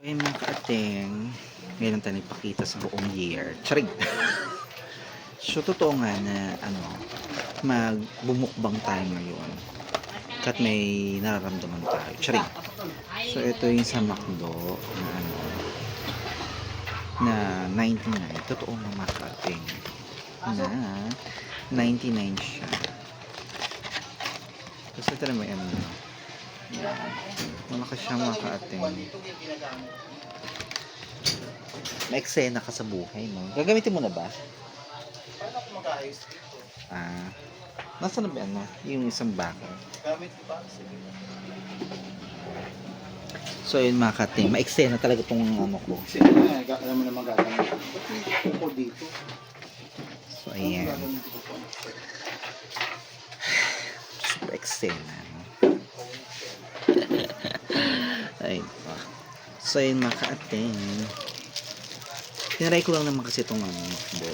Ay mga kaating, ngayon tayo nagpakita sa buong year. Charing! so, totoo nga na, ano, magbumukbang tayo ngayon. Kat may nararamdaman tayo. Charing! So, ito yung sa McDo na ano, na 99. Totoo nga mga kaating. Na 99 siya. Ito na may ano, Malakas siya mga kaating. May eksena ka sa buhay mo. Gagamitin mo na ba? Paano ako mag-ayos dito? Ah. Nasaan na ba ano? Yung isang bako. Gamit ba? Sige. So yun mga kaating. May eksena talaga tong ano ko. Kasi ga- alam mo naman gagamit. Ba't dito? So Ano ayan. po? Super eksena. No? So yun mga kaating. Tinaray ko lang naman kasi itong ano, bo,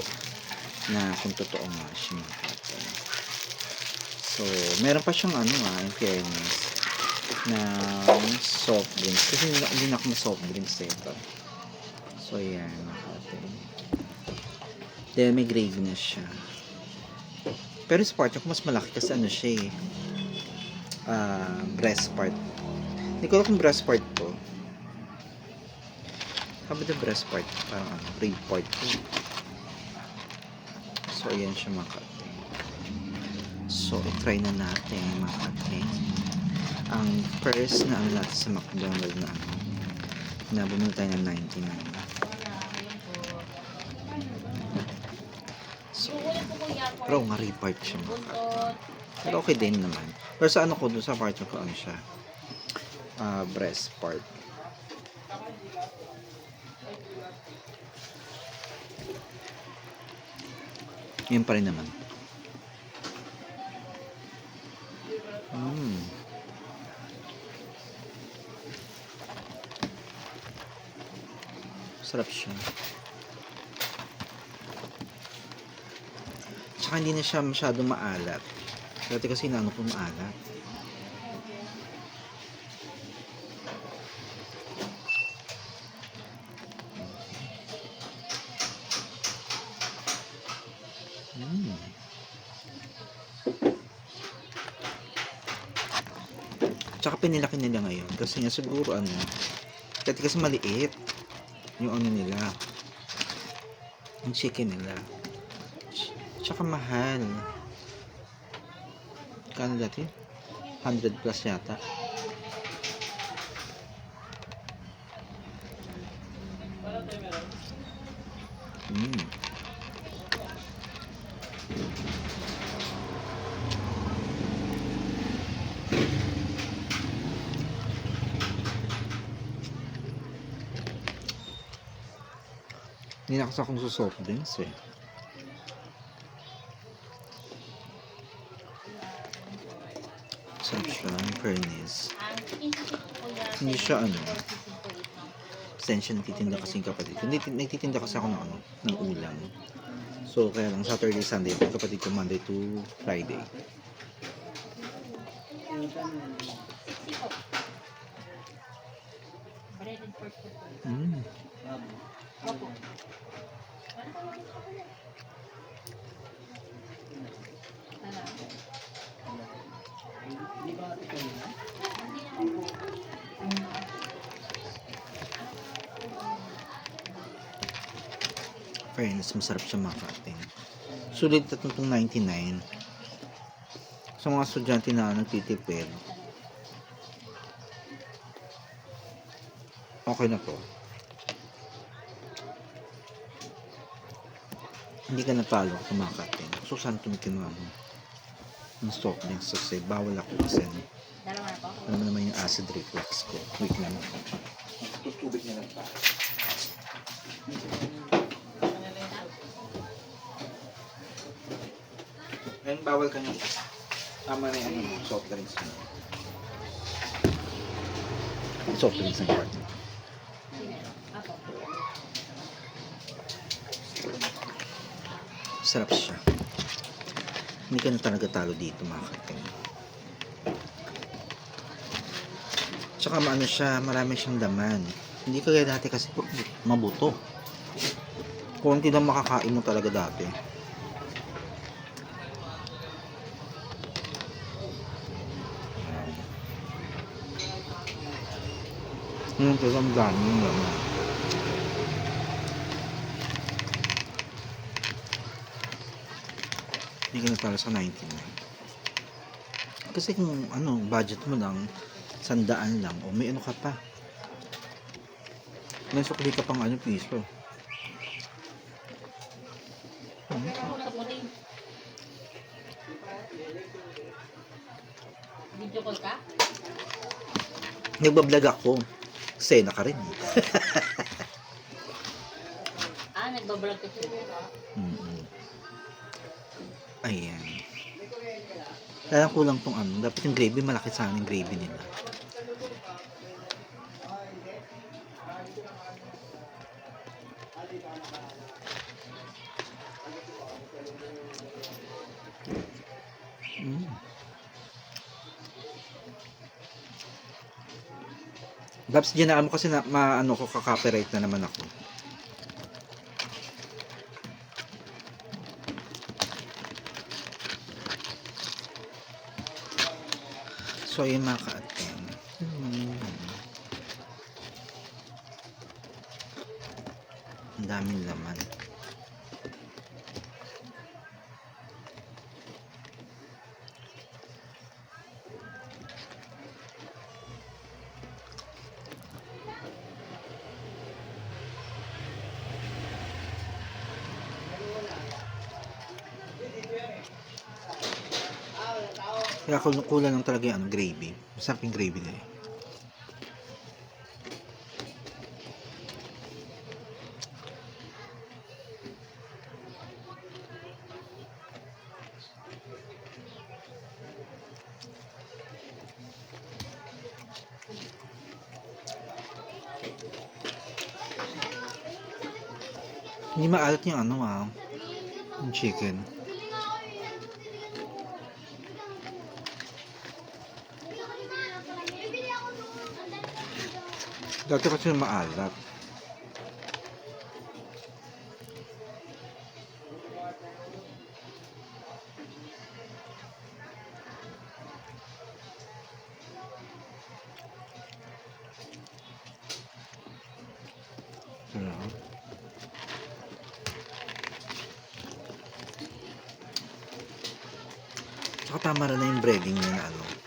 na kung totoo nga siya mga kaating. So, meron pa siyang ano ah, in fairness, na soft drinks. Kasi hindi, hindi na ako soft drinks eh, ito. So, yan, mga kaating. Then, may gravy na siya. Pero sa part ko, mas malaki kasi ano siya eh. Ah, breast part. Hindi ko alam kung breast part to. Sabi the breast part, parang ano, rib part. So, ayan siya mga kaating. So, i-try na natin mga kaating. Ang first na ano natin sa McDonald's na ano, na bumili tayo ng 99. So, pero nga rib part siya mga kaating. Pero okay din naman. Pero sa ano ko, dun sa part ko, ano siya, ah breast part. Yun pa rin naman. Mm. Sarap siya. Tsaka hindi na siya masyado maalat. Dati kasi naano ko maalat. Tsaka pinilaki nila ngayon kasi nga siguro ano, dati kasi maliit yung ano nila, yung chicken nila. Ts- Tsaka mahal. Kano dati? 100 plus yata. Mm. Hindi na kasi akong soft drinks eh. Sarap siya, in fairness. Hindi siya ano, Pasensya nagtitinda kasi kapatid. Hindi, nagtitinda kasi ako ng ano, ng ulam. So, kaya lang Saturday, Sunday, kapatid ko Monday to Friday. Mm. Di ba ate kanina? Fairness, masarap siya mga kaating. Sulit at itong 99. Sa mga estudyante na nagtitipid, okay na to. Hindi ka natalo kaating. So, saan tumikin mo ano? Ng soft drinks kasi bawal ako kasi ano, na alam mo naman yung acid reflux ko. Wait lang. Tutubig na lang pa. Ngayon, bawal ka niyang tama na yung ano, soft drinks mo. Soft drinks partner. Sige. Ako. Sarap siya. Hindi ka na talaga talo dito mga kating. Tsaka maano siya, marami siyang laman. Hindi kagaya dati kasi mabuto. Konti lang makakain mo talaga dati. Ngayon talaga ang dami yung laman. Hindi ka na talo sa 99. Kasi kung ano, budget mo lang, sandaan lang, o may ano ka pa. May sukli ka pang ano, piso. Hmm. Video call ka? Nagbablog ako. Sena ka rin. Ah, nagbablog ka siya. Mm-mm. Ayan. Kaya kulang tong ano. Dapat yung gravy, malaki sana yung gravy nila. Mm. Labs, dyan mo kasi na, maano ko, kakopyright na naman ako. So, ayun mga ka-atem. Hmm. Ang daming laman. Kaya kulang lang talaga yung ano, gravy. Masarap gravy nila. eh. Hindi maalat yung ano ah. Yung chicken. Dati kasi maalat. Tsaka tama rin na yung breading niya na ano.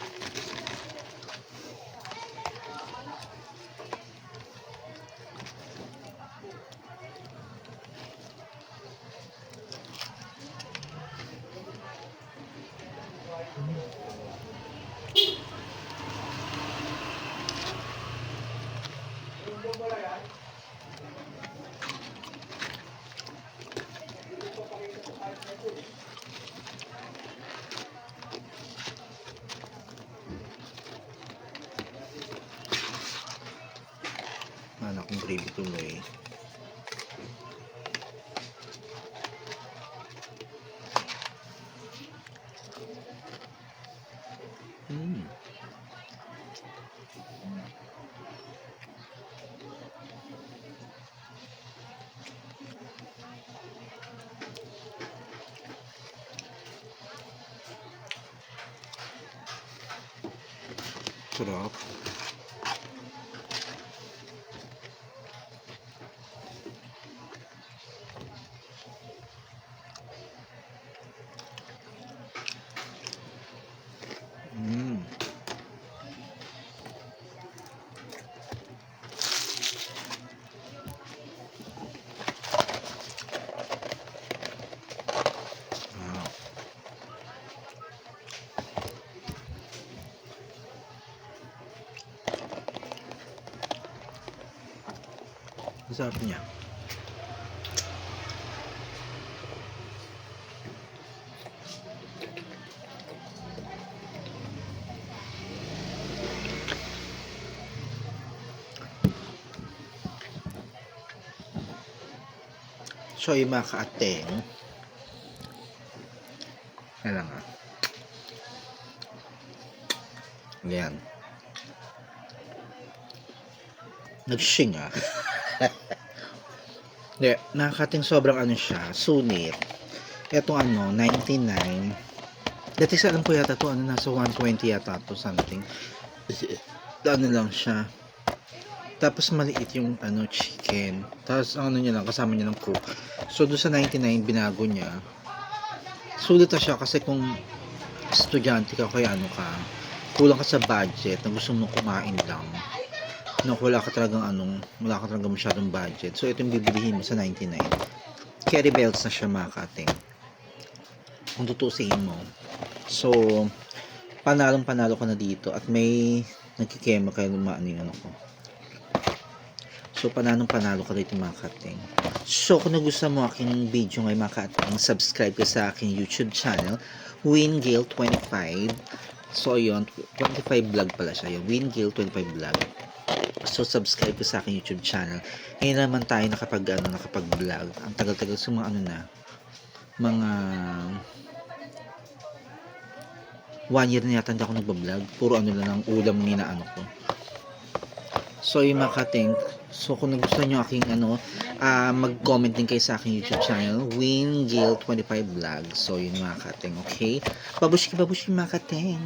Sarap. Mm. Sarap niya. So, yung mga kaateng, kailan nga? Yan. Nag-shing ah. Hindi, nakakating sobrang ano siya, sunit. Etong ano, 99. Dati sa alam ko yata to, ano, nasa 120 yata to, something. Ano lang siya. Tapos maliit yung ano, chicken. Tapos ano niya lang, kasama niya ng cook. So doon sa 99, binago niya. Sulit na siya kasi kung estudyante ka kaya ano ka, kulang ka sa budget na gusto mo kumain lang no, wala ka talagang anong, wala ka talagang masyadong budget. So, ito yung bibilihin mo sa 99. Carry belts na siya mga kating. Kung tutusin mo. So, panalong panalo ka na dito at may nagkikema kayo ano yung ano ko. So, panalong panalo ka dito mga kating. So, kung nagustuhan mo aking video ngayon mga kating, subscribe ka sa aking YouTube channel, WinGale25. So, yun, 25 vlog pala siya. Yung WinGale25 vlog. So, subscribe ko sa aking YouTube channel. Ngayon naman tayo nakapag, ano, nakapag-vlog. Ang tagal-tagal sa mga ano na, mga one year na yata hindi ako nagbablog. Puro ano lang ang ulam ni na ano ko. So, yung mga kating, so kung nagustuhan nyo aking ano, ah mag-comment din kayo sa aking YouTube channel, WinGale25 Vlog. So, yun mga kating, okay? Babushki, babushki mga kating.